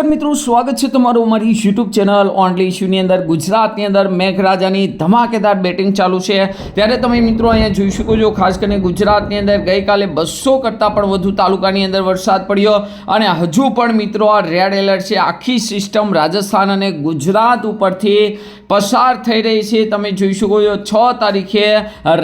નમસ્કાર મિત્રો, સ્વાગત છે તમારું અમારી યુટ્યુબ ચેનલ ઓનલી ઇશ્યુની અંદર. ગુજરાતની અંદર મેઘરાજાની ધમાકેદાર બેટિંગ ચાલુ છે. ત્યારે તમે મિત્રો અહીંયા જોઈ શકો છો, ખાસ કરીને ગુજરાતની અંદર ગઈકાલે બસો કરતાં પણ વધુ તાલુકાની અંદર વરસાદ પડ્યો. અને હજુ પણ મિત્રો આ રેડ એલર્ટ છે. આખી સિસ્ટમ રાજસ્થાન અને ગુજરાત ઉપરથી પસાર થઈ રહી છે. તમે જોઈ શકો છો, છ તારીખે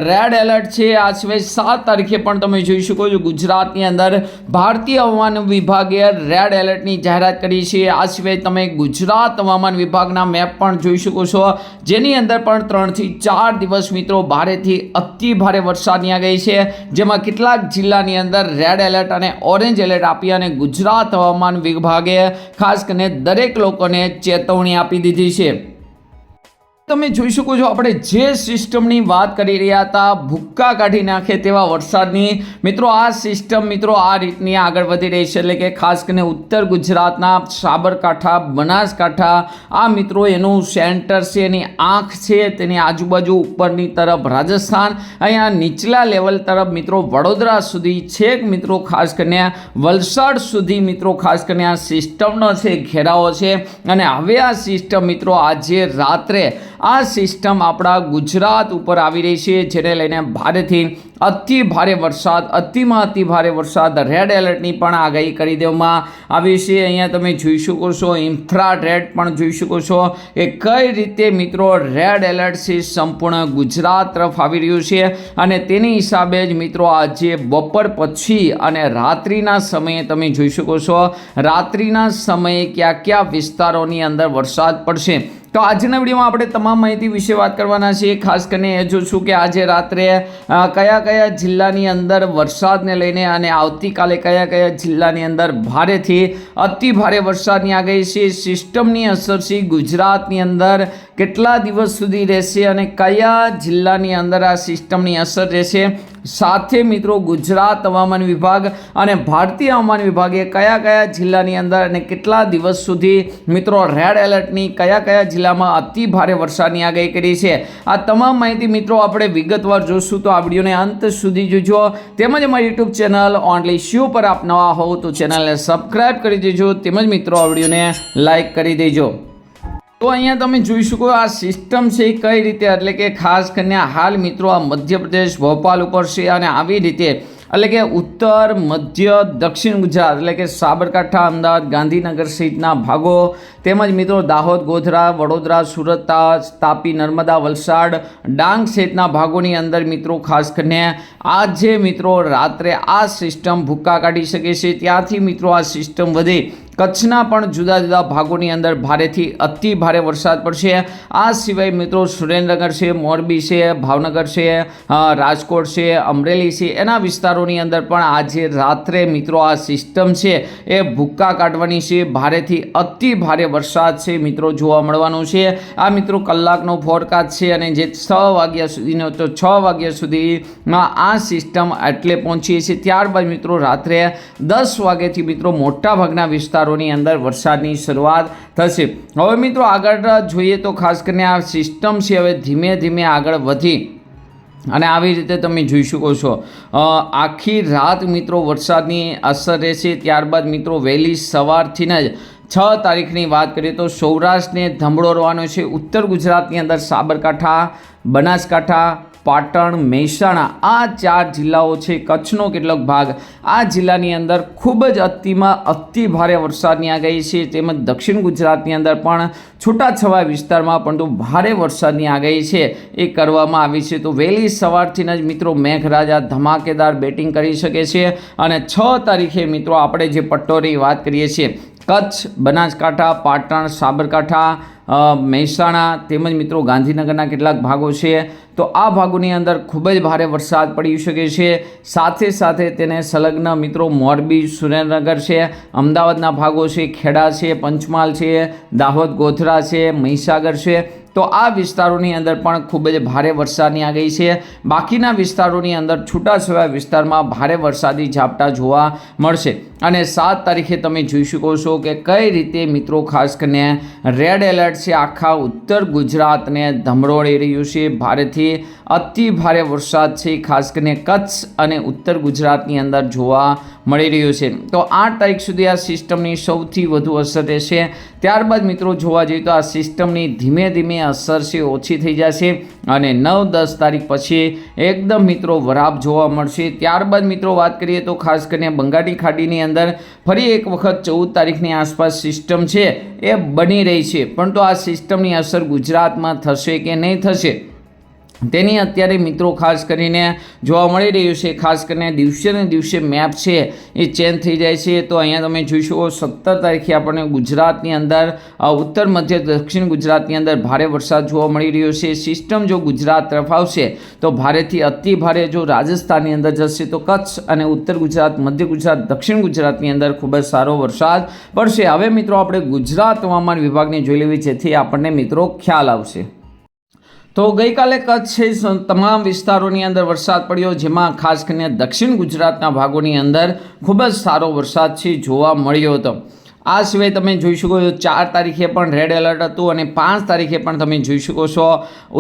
રેડ એલર્ટ છે. આ સિવાય સાત તારીખે પણ તમે જોઈ શકો છો, ગુજરાતની અંદર ભારતીય હવામાન વિભાગે રેડ એલર્ટની જાહેરાત કરી છે. આ સિવાય તમે ગુજરાત હવામાન વિભાગના મેપ પણ જોઈ શકો છો. જેની અંદર પણ ત્રણથી ચાર દિવસ મિત્રો ભારેથી અતિ ભારે વરસાદની આગાહી છે. જેમાં કેટલાક જિલ્લાની અંદર રેડ એલર્ટ અને ઓરેન્જ એલર્ટ આપી અને ગુજરાત હવામાન વિભાગે ખાસ કરીને દરેક લોકોને ચેતવણી આપી દીધી છે. તમે જોઈ શકો છો, આપણે જે સિસ્ટમની વાત કરી રહ્યા હતા, ભૂક્કા કાઢી નાખે તેવા વરસાદની. મિત્રો, આ સિસ્ટમ મિત્રો, આ રીતની આગળ વધી રહી છે, એટલે કે ખાસ કરીને ઉત્તર ગુજરાતના સાબરકાંઠા, બનાસકાંઠા, આ મિત્રો, એનું સેન્ટર છે, એની આંખ છે, તેની આજુબાજુ ઉપરની તરફ રાજસ્થાન, અહીંયા નીચલા લેવલ તરફ મિત્રો, વડોદરા સુધી છેક મિત્રો, ખાસ કરીને વલસાડ સુધી મિત્રો, ખાસ કરીને આ સિસ્ટમનો છે, ઘેરાવો છે. અને હવે આ સિસ્ટમ મિત્રો, આજે રાત્રે આ સિસ્ટમ આપણા ગુજરાત ઉપર આવી રહી છે, જેને લઈને ભારેથી અતિ ભારે વરસાદ, અતિમાં અતિ ભારે વરસાદ રેડ એલર્ટની પણ આગાહી કરી દેવામાં આવી છે. અહીંયા તમે જોઈ શકો છો ઇન્ફ્રા રેડ પણ જોઈ શકો છો કે કઈ રીતે મિત્રો રેડ એલર્ટ છે સંપૂર્ણ ગુજરાત તરફ આવી રહ્યું છે. અને તેની હિસાબે જ મિત્રો આજે બપોર પછી અને રાત્રિના સમયે તમે જોઈ શકો છો, રાત્રિના સમયે કયા કયા વિસ્તારોની અંદર વરસાદ પડશે. તો આજના વિડીયોમાં આપણે તમામ માહિતી વિશે વાત કરવાના છીએ. ખાસ કરીને એ જોશું કે આજે રાત્રે કયા કયા જિલ્લાની અંદર વરસાદને લઈને અને આવતીકાલે કયા કયા જિલ્લાની અંદર ભારેથી અતિ ભારે વરસાદની આગાહી છે. સિસ્ટમની અસર છે. ગુજરાતની અંદર કેટલા દિવસ સુધી રહેશે અને કયા જિલ્લાની અંદર આ સિસ્ટમની અસર રહેશે? સાથે મિત્રો, ગુજરાત હવામાન વિભાગ અને ભારતીય હવામાન વિભાગે કયા કયા જિલ્લાની અંદર અને કેટલા દિવસ સુધી મિત્રો રેડ એલર્ટની કયા કયા જિલ્લામાં અતિ ભારે વરસાદની આગાહી કરી છે? આ તમામ માહિતી મિત્રો આપણે વિગતવાર જોશું, તો આ વિડીયોને અંત સુધી જોજો. તેમજ અમારી યુટ્યુબ ચેનલ ઓનલી શ્યુ પર આપ નવા હોવ તો ચેનલને સબસ્ક્રાઇબ કરી દેજો. તેમજ મિત્રો, આ વિડીયોને લાઈક કરી દેજો. તો અહીંયા તમે જોઈ શકો આ સિસ્ટમ છે એ કઈ રીતે, એટલે કે ખાસ કરીને હાલ મિત્રો આ મધ્યપ્રદેશ, ભોપાલ ઉપર છે અને આવી રીતે, એટલે કે ઉત્તર, મધ્ય, દક્ષિણ ગુજરાત, એટલે કે સાબરકાંઠા, અમદાવાદ, ગાંધીનગર સહિતના ભાગો તેમજ મિત્રો દાહોદ, ગોધરા, વડોદરા, સુરત તાપી, નર્મદા, વલસાડ, ડાંગ સહિતના ભાગોની અંદર મિત્રો ખાસ કરીને આજે મિત્રો રાત્રે આ સિસ્ટમ ભૂક્કા કાઢી શકે છે. ત્યાંથી મિત્રો આ સિસ્ટમ વધે. કચ્છના પણ જુદા જુદા ભાગોની અંદર ભારેથી અતિ ભારે વરસાદ પડશે. આ સિવાય મિત્રો સુરેન્દ્રનગર છે, મોરબી છે, ભાવનગર છે રાજકોટ છે, અમરેલી છે, એના વિસ્તારોની અંદર પણ આજે રાત્રે મિત્રો આ સિસ્ટમ છે એ ભૂક્કા કાઢવાની છે. ભારેથી અતિ ભારે વરસાદ છે, મિત્રો જોવા મળવાનો છે. આ મિત્રો કલાકનો ફોરકાસ્ટ છે અને જે છ વાગ્યા સુધીનો તો છ વાગ્યા સુધીમાં આ સિસ્ટમ એટલે પહોંચીએ છીએ ત્યારબાદ મિત્રો રાત્રે દસ વાગ્યાથી મિત્રો મોટાભાગના વિસ્તારોની અંદર વરસાદની શરૂઆત થશે. હવે મિત્રો આગળ જોઈએ તો ખાસ કરીને આ સિસ્ટમ છે, હવે ધીમે ધીમે આગળ વધી અને આવી રીતે તમે જોઈ શકો છો. આખી રાત મિત્રો વરસાદની અસર રહેશે. ત્યારબાદ મિત્રો વહેલી સવારથી જ છ તારીખની વાત કરીએ તો સૌરાષ્ટ્રને ધમડોરવાનો છે. ઉત્તર ગુજરાતની અંદર સાબરકાંઠા, બનાસકાંઠા, પાટણ, મહેસાણા આ ચાર જિલ્લાઓ છે. કચ્છનો કેટલોક ભાગ આ જિલ્લાની અંદર ખૂબ જ અતિમાં અતિ ભારે વરસાદની આગાહી છે. તેમજ દક્ષિણ ગુજરાતની અંદર પણ છૂટાછવા વિસ્તારમાં પરંતુ ભારે વરસાદની આગાહી છે એ કરવામાં આવી છે. તો વહેલી સવારથી જ મિત્રો મેઘરાજા ધમાકેદાર બેટિંગ કરી શકે છે. અને છ તારીખે મિત્રો આપણે જે પટ્ટોની વાત કરીએ છીએ કચ્છ, બનાસકાંઠા, પાટણ, સાબરકાંઠા મહેસાણા તેમજ મિત્રો ગાંધીનગરના કેટલાક ભાગો છે. તો આ ભાગોની અંદર ખૂબ જ ભારે વરસાદ પડી શકે છે. સાથે સાથે તેને સંલગ્ન મિત્રો મોરબી, સુરેન્દ્રનગર છે, અમદાવાદના ભાગો છે, ખેડા છે, પંચમહાલ છે, દાહોદ, ગોધરા છે, મહીસાગર છે. તો આ વિસ્તારોની અંદર પણ ખૂબ જ ભારે વરસાદની આગાહી છે. બાકીના વિસ્તારોની અંદર છૂટાછવાયા વિસ્તારમાં ભારે વરસાદી ઝાપટા જોવા મળશે. અને સાત તારીખે તમે જોઈ શકો છો કે કઈ રીતે મિત્રો ખાસ કરીને રેડ એલર્ટ છે આખા ઉત્તર ગુજરાતને ધમરોળી રહ્યું છે. ભારેથી અતિ ભારે વરસાદ છે ખાસ કરીને કચ્છ અને ઉત્તર ગુજરાતની અંદર જોવા મળી રહ્યું છે. તો આઠ તારીખ સુધી આ સિસ્ટમની સૌથી વધુ અસર રહેશે. ત્યારબાદ મિત્રો જોવા જઈએ તો આ સિસ્ટમની ધીમે ધીમે અસર છે, ઓછી થઈ જશે. અને નવ દસ તારીખ પછી એકદમ મિત્રો વરાપ જોવા મળશે. ત્યારબાદ મિત્રો વાત કરીએ તો ખાસ કરીને બંગાળી ખાડીની અંદર ફરી એક વખત ચૌદ તારીખની આસપાસ સિસ્ટમ છે, એ બની રહી છે. પણ તો આ સિસ્ટમની અસર ગુજરાતમાં થશે કે નહીં થશે? તેની અત્યારે મિત્રો ખાસ કરીને જોવા મળી રહ્યું છે, ખાસ કરીને દિવસે ને દિવસે મેપ છે એ ચેન્જ થઈ જાય છે. તો અહીંયા તમે જોઈ શકો સત્તર તારીખે આપણને ગુજરાતની અંદર ઉત્તર, મધ્ય, દક્ષિણ ગુજરાતની અંદર ભારે વરસાદ જોવા મળી રહ્યો છે. સિસ્ટમ જો ગુજરાત તરફ આવશે, તો ભારેથી અતિ ભારે જો રાજસ્થાનની અંદર જશે, તો કચ્છ અને ઉત્તર ગુજરાત, મધ્ય ગુજરાત, દક્ષિણ ગુજરાતની અંદર ખૂબ જ સારો વરસાદ પડશે. હવે મિત્રો આપણે ગુજરાત હવામાન વિભાગની જોઈ લેવી જેથી આપણને મિત્રો ખ્યાલ આવશે. તો ગઈકાલે કચ્છ તમામ વિસ્તારોની અંદર વરસાદ પડ્યો, જેમાં ખાસ કરીને દક્ષિણ ગુજરાતના ભાગોની અંદર ખૂબ જ સારો વરસાદ છે, જોવા મળ્યો હતો. આ સિવાય તમે જોઈ શકો છો, ચાર તારીખે પણ રેડ એલર્ટ હતું અને પાંચ તારીખે પણ તમે જોઈ શકો છો.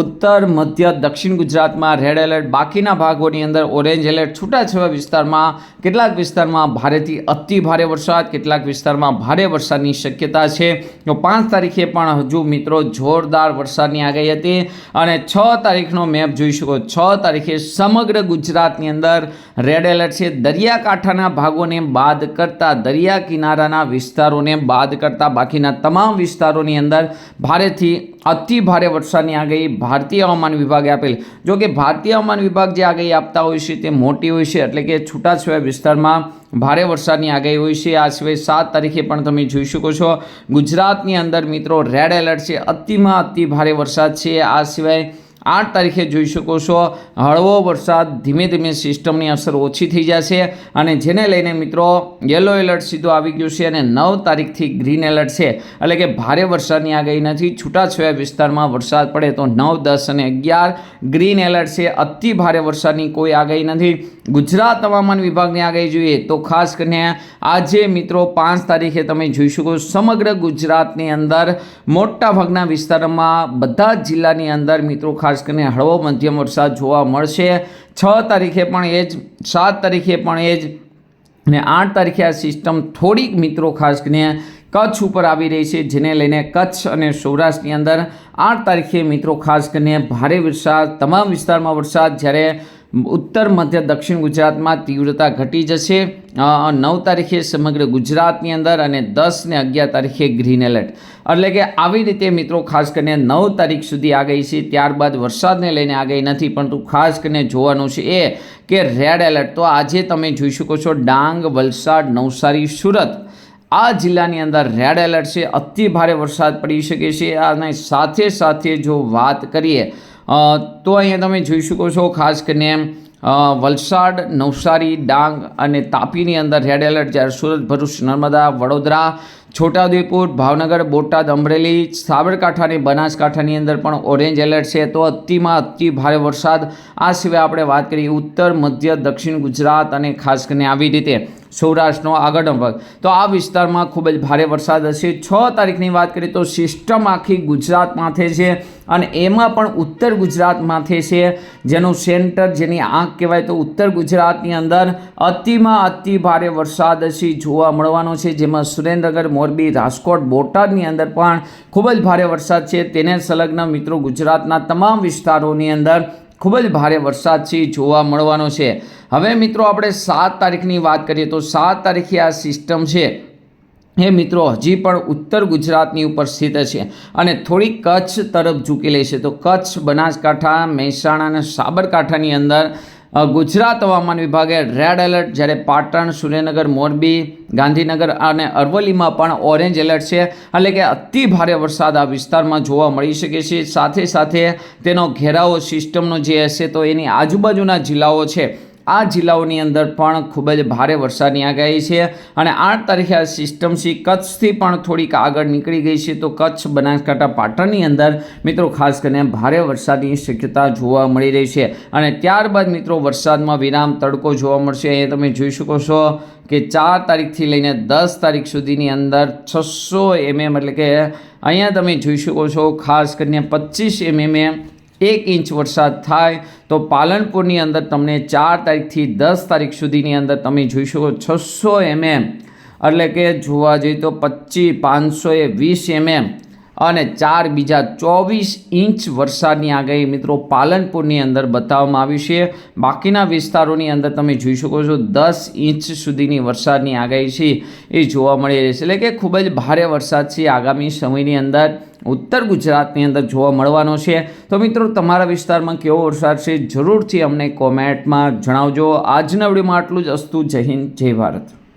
ઉત્તર, મધ્ય, દક્ષિણ ગુજરાતમાં રેડ એલર્ટ બાકીના ભાગોની અંદર ઓરેન્જ એલર્ટ છૂટાછવાયા વિસ્તારમાં, કેટલાક વિસ્તારમાં ભારેથી અતિ ભારે વરસાદ, કેટલાક વિસ્તારમાં ભારે વરસાદની શક્યતા છે. તો પાંચ તારીખે પણ હજુ મિત્રો જોરદાર વરસાદની આગાહી હતી અને છ તારીખનો મેપ જોઈ શકો. છ તારીખે સમગ્ર ગુજરાતની અંદર રેડ એલર્ટ છે. દરિયાકાંઠાના ભાગોને બાદ કરતા દરિયા કિનારાના વિસ્તારોને બાદ કરતા બાકીના તમામ વિસ્તારોની અંદર ભારેથી અતિ ભારે વરસાદની આગાહી ભારતીય હવામાન વિભાગે આપેલ. જો કે ભારતીય હવામાન વિભાગ જે આગાહી આપતા હોય છે તે મોટી હોય છે, એટલે કે છૂટાછવાયા વિસ્તારમાં ભારે વરસાદની આગાહી હોય છે. આ સિવાય સાત તારીખે પણ તમે જોઈ શકો છો, ગુજરાતની અંદર મિત્રો રેડ એલર્ટ છે, અતિમાં અતિ ભારે વરસાદ છે. આ સિવાય આઠ તારીખે જોઈ શકો છો. હળવો વરસાદ ધીમે ધીમે સિસ્ટમની અસર ઓછી થઈ જશે અને જેને લઈને મિત્રો યલો એલર્ટ સીધો આવી ગયો છે અને નવ તારીખથી ગ્રીન એલર્ટ છે. એટલે કે ભારે વરસાદની આગાહી નથી. છૂટાછવાયા વિસ્તારમાં વરસાદ પડે તો નવ, દસ અને અગિયાર ગ્રીન એલર્ટ છે. અતિ ભારે વરસાદની કોઈ આગાહી નથી. ગુજરાત હવામાન વિભાગની આગાહી જોઈએ તો ખાસ કરીને આજે મિત્રો પાંચ તારીખે તમે જોઈ શકો સમગ્ર ગુજરાતની અંદર મોટા ભાગના વિસ્તારોમાં બધા જ જિલ્લાની અંદર મિત્રો ખાસ કરીને હળવો મધ્યમ વરસાદ જોવા મળશે. છ તારીખે પણ એ જ, સાત તારીખે પણ એ જ અને આઠ તારીખે આ સિસ્ટમ થોડીક મિત્રો ખાસ કરીને કચ્છ ઉપર આવી રહી છે, જેને લઈને કચ્છ અને સૌરાષ્ટ્રની અંદર આઠ તારીખે મિત્રો ખાસ કરીને ભારે વરસાદ, તમામ વિસ્તારમાં વરસાદ જ્યારે ઉત્તર, મધ્ય, દક્ષિણ ગુજરાતમાં તીવ્રતા ઘટી જશે. નવ તારીખે સમગ્ર ગુજરાતની અંદર અને દસ ને અગિયાર તારીખે ગ્રીન એલર્ટ એટલે કે આવી રીતે મિત્રો, ખાસ કરીને નવ તારીખ સુધી આગાહી છે, ત્યારબાદ વરસાદને લઈને આગાહી નથી, પરંતુ ખાસ કરીને જોવાનું છે એ કે રેડ એલર્ટ તો આજે તમે જોઈ શકો છો, ડાંગ, વલસાડ, નવસારી, સુરત આ જિલ્લાની અંદર રેડ એલર્ટ છે. અતિ ભારે વરસાદ પડી શકે છે અને સાથે સાથે જો વાત કરીએ તો અહીંયા તમે જોઈ શકો છો ખાસ કરીને વલસાડ, નવસારી, ડાંગ અને તાપીની અંદર રેડ એલર્ટ જ્યારે સુરત ભરૂચ, નર્મદા, વડોદરા, છોટાઉદેપુર, ભાવનગર, બોટાદ, અમરેલી, સાબરકાંઠા અને બનાસકાંઠાની અંદર પણ ઓરેન્જ એલર્ટ છે. તો અતિમાં અતિ ભારે વરસાદ. આ સિવાય આપણે વાત કરીએ ઉત્તર, મધ્ય, દક્ષિણ ગુજરાત અને ખાસ કરીને આવી રીતે સૌરાષ્ટ્રનો આગળનો ભાગ. તો આ વિસ્તારમાં ખૂબ જ ભારે વરસાદ હશે. છ તારીખની વાત કરીએ તો સિસ્ટમ આખી ગુજરાત માથે છે અને એમાં પણ ઉત્તર ગુજરાત માથે છે. જેનું સેન્ટર, જેની આંખ કહેવાય તો ઉત્તર ગુજરાતની અંદર અતિમાં અતિ ભારે વરસાદ હશે જોવા મળવાનો છે. જેમાં સુરેન્દ્રનગર, મોરબી, રાજકોટ, બોટાદની અંદર પણ ખૂબ જ ભારે વરસાદ છે. તેને સંલગ્ન મિત્રો ગુજરાતના તમામ વિસ્તારોની અંદર ખૂબ જ ભારે વરસાદથી જોવા મળવાનો છે. હવે મિત્રો આપણે સાત તારીખની વાત કરીએ તો સાત તારીખે આ સિસ્ટમ છે. એ મિત્રો હજી પણ ઉત્તર ગુજરાતની ઉપર સ્થિત છે અને થોડી કચ્છ તરફ ઝૂકી લે છે. તો કચ્છ, બનાસકાંઠા, મહેસાણા અને સાબરકાંઠાની અંદર ગુજરાત હવામાન વિભાગે રેડ એલર્ટ જ્યારે પાટણ, સુરેન્દ્રનગર, મોરબી, ગાંધીનગર અને અરવલ્લીમાં પણ ઓરેન્જ એલર્ટ છે. એટલે કે અતિ ભારે વરસાદ આ વિસ્તારમાં જોવા મળી શકે છે. સાથે સાથે તેનો ઘેરાવો સિસ્ટમનો જે હશે તો એની આજુબાજુના જિલ્લાઓ છે. આ જિલ્લાઓની અંદર પણ ખૂબ જ ભારે વરસાદની આગાહી છે અને આઠ તારીખે આ સિસ્ટમ છે કચ્છથી પણ થોડીક આગળ નીકળી ગઈ છે. તો કચ્છ બનાસકાંઠા પાટણની અંદર મિત્રો ખાસ કરીને ભારે વરસાદની શક્યતા જોવા મળી રહી છે અને ત્યારબાદ મિત્રો વરસાદમાં વિરામ તડકો જોવા મળશે. અહીંયા તમે જોઈ શકો છો કે ચાર તારીખથી લઈને દસ તારીખ સુધીની અંદર છસો એમએમ એટલે કે અહીંયા તમે જોઈ શકો છો ખાસ કરીને પચીસ એમએમએ એક ઇંચ વરસાદ થાય તો પાલનપુરની અંદર તમને ચાર તારીખથી દસ તારીખ સુધીની અંદર તમે જોઈ શકો છસો એમએમ. એટલે કે જોવા જઈએ તો પચીસ, પાંચસો એ વીસ એમએમ. અને ચાર બીજા ચોવીસ ઇંચ વરસાદની આગાહી મિત્રો પાલનપુરની અંદર બતાવવામાં આવી છે. બાકીના વિસ્તારોની અંદર તમે જોઈ શકો છો દસ ઇંચ સુધીની વરસાદની આગાહી છે એ જોવા મળી રહી છે. એટલે કે ખૂબ જ ભારે વરસાદ છે આગામી સમયની અંદર. ઉત્તર ગુજરાતની અંદર જોવા મળવાનો છે. તો મિત્રો તમારા વિસ્તારમાં કેવો વરસાદ છે જરૂરથી અમને કોમેન્ટમાં જણાવજો. આજના વિડીયોમાં આટલું જ. અસ્તુ જય હિન્દ, જય ભારત.